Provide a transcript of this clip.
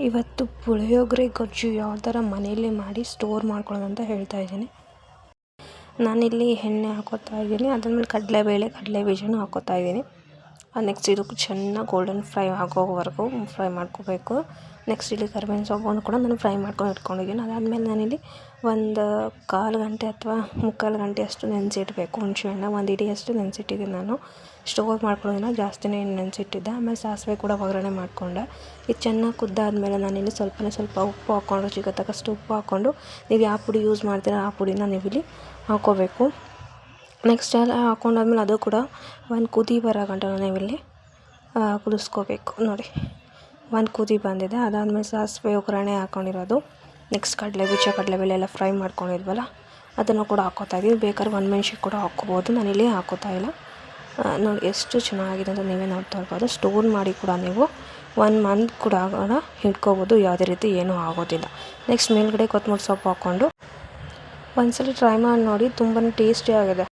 ಇವತ್ತು ಪುಳಿಯೋಗರೆ ಗೊಜ್ಜು ಯಾವ ಥರ ಮನೆಯಲ್ಲೇ ಮಾಡಿ ಸ್ಟೋರ್ ಮಾಡ್ಕೊಳ್ಳೋದು ಅಂತ ಹೇಳ್ತಾ ಇದ್ದೀನಿ. ನಾನಿಲ್ಲಿ ಎಣ್ಣೆ ಹಾಕೋತಾ ಇದ್ದೀನಿ. ಅದಾದ್ಮೇಲೆ ಕಡಲೆಬೇಳೆ ಕಡಲೆ ಬೀಜನೂ ಹಾಕೋತಾ ಇದ್ದೀನಿ. ನೆಕ್ಸ್ಟ್ ಇದಕ್ಕೆ ಚೆನ್ನಾಗಿ ಗೋಲ್ಡನ್ ಫ್ರೈ ಆಗೋವರೆಗೂ ಫ್ರೈ ಮಾಡ್ಕೋಬೇಕು. ನೆಕ್ಸ್ಟ್ ಇಲ್ಲಿ ಕರಿಬೇವಿನ ಸೊಪ್ಪನ್ನು ಕೂಡ ನಾನು ಫ್ರೈ ಮಾಡ್ಕೊಂಡು ಇಟ್ಕೊಂಡಿದ್ದೀನಿ. ಅದಾದಮೇಲೆ ನಾನಿಲ್ಲಿ ಒಂದು ಕಾಲು ಗಂಟೆ ಅಥವಾ ಮುಕ್ಕಾಲು ಗಂಟೆ ಅಷ್ಟು ನೆನೆಸಿಡ್ಬೇಕು. ಹುಣಸೆಹಣ್ಣು ಒಂದು ಇಡಿಯಷ್ಟು ನೆನೆಸಿಟ್ಟಿದ್ದೀನಿ ನಾನು. ಸ್ಟೋರ್ ಮಾಡ್ಕೊಳ್ಳೋದಿಲ್ಲ ಜಾಸ್ತಿನೇ ನೆನೆಸಿಟ್ಟಿದ್ದೆ. ಆಮೇಲೆ ಸಾಸಿವೆ ಕೂಡ ಒಗ್ಗರಣೆ ಮಾಡಿಕೊಂಡೆ. ಇದು ಚೆನ್ನಾಗಿ ಕುದ್ದಾದಮೇಲೆ ನಾನಿಲ್ಲಿ ಸ್ವಲ್ಪನೇ ಸ್ವಲ್ಪ ಉಪ್ಪು ಹಾಕ್ಕೊಂಡು ರುಚಿಗೆ ತಕ್ಕಷ್ಟು ಉಪ್ಪು ಹಾಕ್ಕೊಂಡು, ನೀವು ಯಾವ ಪುಡಿ ಯೂಸ್ ಮಾಡ್ತೀರ ಆ ಪುಡಿನ ನೀವಿಲ್ಲಿ ಹಾಕ್ಕೋಬೇಕು ನೆಕ್ಸ್ಟ್ ಎಲ್ಲ ಹಾಕೊಂಡಾದ್ಮೇಲೆ ಅದು ಕೂಡ ಒಂದು ಕುದಿ ಬರೋ ಗಂಟ ನಾವಿಲ್ಲಿ ಕುದಿಸ್ಕೋಬೇಕು. ನೋಡಿ ಒಂದು ಕುದಿ ಬಂದಿದೆ. ಅದಾದಮೇಲೆ ಸಾಸಿವೆ, ಒಗ್ಗರಣೆ ಹಾಕ್ಕೊಂಡಿರೋದು ನೆಕ್ಸ್ಟ್ ಕಡಲೆ ಬೀಜ ಕಡಲೆಬೇಳೆ ಎಲ್ಲ ಫ್ರೈ ಮಾಡ್ಕೊಂಡಿದ್ವಲ್ಲ, ಅದನ್ನು ಕೂಡ ಹಾಕೋತಾ ಇದ್ದೀವಿ ಬೇಕಾದ್ರೆ ಒಣಮೆಣ್ಸಿನ ಕೂಡ ಹಾಕ್ಕೋಬೋದು ನಾನಿಲ್ಲಿ ಹಾಕೋತಾ ಇಲ್ಲ. ನೋಡಿ, ಎಷ್ಟು ಚೆನ್ನಾಗಿದೆ ಅಂತ ನೀವೇ ನೋಡ್ತಾ ಇರ್ಬೋದು. ಸ್ಟೋರ್ ಮಾಡಿ ಕೂಡ ನೀವು ಒನ್ ಮಂತ್ ಕೂಡ ಹಿಡ್ಕೋಬೋದು. ಯಾವುದೇ ರೀತಿ ಏನೂ ಆಗೋದಿಲ್ಲ. ನೆಕ್ಸ್ಟ್ ಮೇಲ್ಗಡೆ ಕೊತ್ತಂಬರಿ ಸೊಪ್ಪು ಹಾಕ್ಕೊಂಡು ಒಂದ್ಸಲ ಟ್ರೈ ಮಾಡಿ ನೋಡಿ ತುಂಬಾ ಟೇಸ್ಟಿ ಆಗಿದೆ.